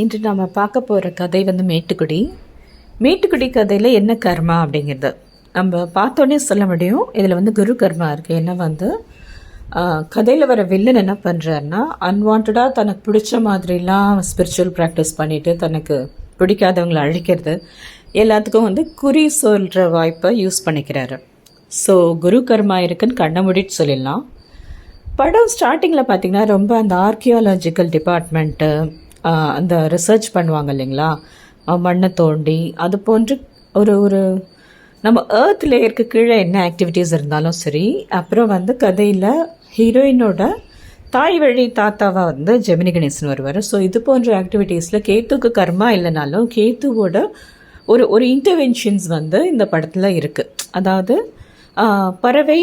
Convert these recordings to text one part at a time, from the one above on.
இன்று நாம் பார்க்க போகிற கதை வந்து மேட்டுக்குடி. மேட்டுக்குடி கதையில் என்ன கர்மா அப்படிங்கிறது? நம்ம பார்த்தோன்னே சொல்ல முடியும். இதில் வந்து குரு கர்மா இருக்குது ஏன்னா வந்து? கதையில் வர வில்லன் என்ன பண்ணுறாருன்னா அன்வான்டாக தனக்கு பிடிச்ச மாதிரிலாம் ஸ்பிரிச்சுவல் ப்ராக்டிஸ் பண்ணிவிட்டு தனக்கு பிடிக்காதவங்களை அழிக்கிறது. எல்லாத்துக்கும் வந்து குறி சொல்கிற வாய்ப்பை யூஸ் பண்ணிக்கிறாரு. ஸோ குரு கர்மா இருக்குன்னு கண்ண முடிட்டு சொல்லிடலாம். படம் ஸ்டார்டிங்கில் பார்த்திங்கன்னா ரொம்ப அந்த ஆர்கியாலஜிக்கல் டிபார்ட்மெண்ட்டு அந்த ரிசர்ச் பண்ணுவாங்க இல்லைங்களா? மண்ணை தோண்டி அது போன்று ஒரு ஒரு நம்ம ஏர்த் லேயருக்கு கீழே என்ன ஆக்டிவிட்டீஸ் இருந்தாலும் சரி அப்புறம் வந்து கதையில் ஹீரோயினோட தாய் வழி தாத்தாவாக வந்து ஜெமினி கணேசன் வருவார். ஸோ இது போன்ற ஆக்டிவிட்டீஸில் கேத்துக்கு கர்மா இல்லைனாலும் கேத்துவோட ஒரு ஒரு இன்டர்வென்ஷன்ஸ் வந்து இந்த படத்தில் இருக்குது அதாவது பறவை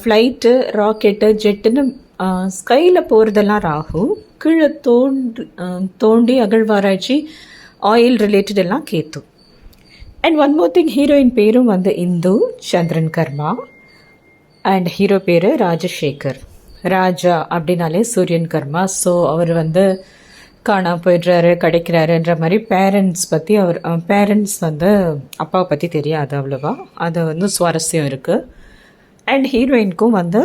ஃப்ளைட்டு ராக்கெட்டு ஜெட்டுன்னு ஸ்கையில் போகிறதெல்லாம் ராகு கீழே தோண்டி தோண்டி அகழ்வாராய்ச்சி ஆயில் ரிலேட்டட் எல்லாம் Ketu. And one more thing heroine பேரும் வந்து இந்து சந்திரன் கர்மா. அண்ட் ஹீரோ பேர் ராஜசேகர். ராஜா அப்படின்னாலே சூரியன் கர்மா. ஸோ அவர் வந்து காணா போயிடுறாரு கிடைக்கிறாருன்ற மாதிரி பேரண்ட்ஸ் பற்றி அவர் பேரண்ட்ஸ் வந்து அப்பாவை பற்றி தெரியாது அவ்வளோவா. அது வந்து சுவாரஸ்யம் இருக்குது அண்ட் ஹீரோயினுக்கும் வந்து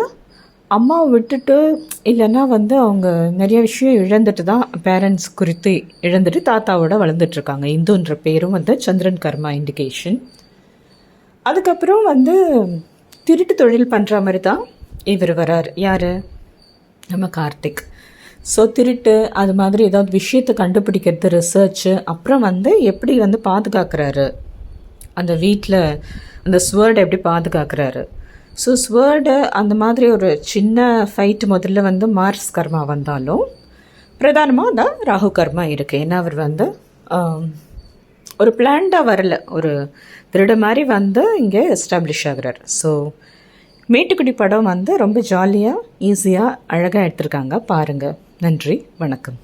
அம்மாவை விட்டுட்டு இல்லைன்னா வந்து அவங்க நிறைய விஷயம் இழந்துட்டு தான் பேரண்ட்ஸ் குறித்து இழந்துட்டு தாத்தாவோட வளர்ந்துட்டுருக்காங்க இந்துன்ற பேரும் வந்து சந்திரன் கர்மா இண்டிகேஷன் அதுக்கப்புறம் வந்து திருட்டு தொழில் பண்ணுற மாதிரி தான் இவர் வரார். யார்? நம்ம கார்த்திக். ஸோ திருட்டு அது மாதிரி ஏதாவது விஷயத்தை கண்டுபிடிக்கிறது ரிசர்ச்சு அப்புறம் வந்து எப்படி வந்து பாதுகாக்கிறாரு? அந்த வீட்டில் அந்த ஸ்வேர்டை எப்படி பாதுகாக்கிறாரு? ஸோ ஸ்வேர்டு அந்த மாதிரி ஒரு சின்ன ஃபைட் முதல்ல வந்து மார்ஸ் கர்மா வந்தாலும் பிரதானமாக தான் ராகு கர்மா இருக்குது ஏன்னா அவர் வந்து ஒரு பிளான்டாக வரல. ஒரு திருட மாதிரி வந்து இங்கே எஸ்டாப்ளிஷ் ஆகிறார். ஸோ மேட்டுக்குடி படம் வந்து ரொம்ப ஜாலியாக ஈஸியாக அழகாக எடுத்திருக்காங்க. பாருங்கள் நன்றி. வணக்கம்.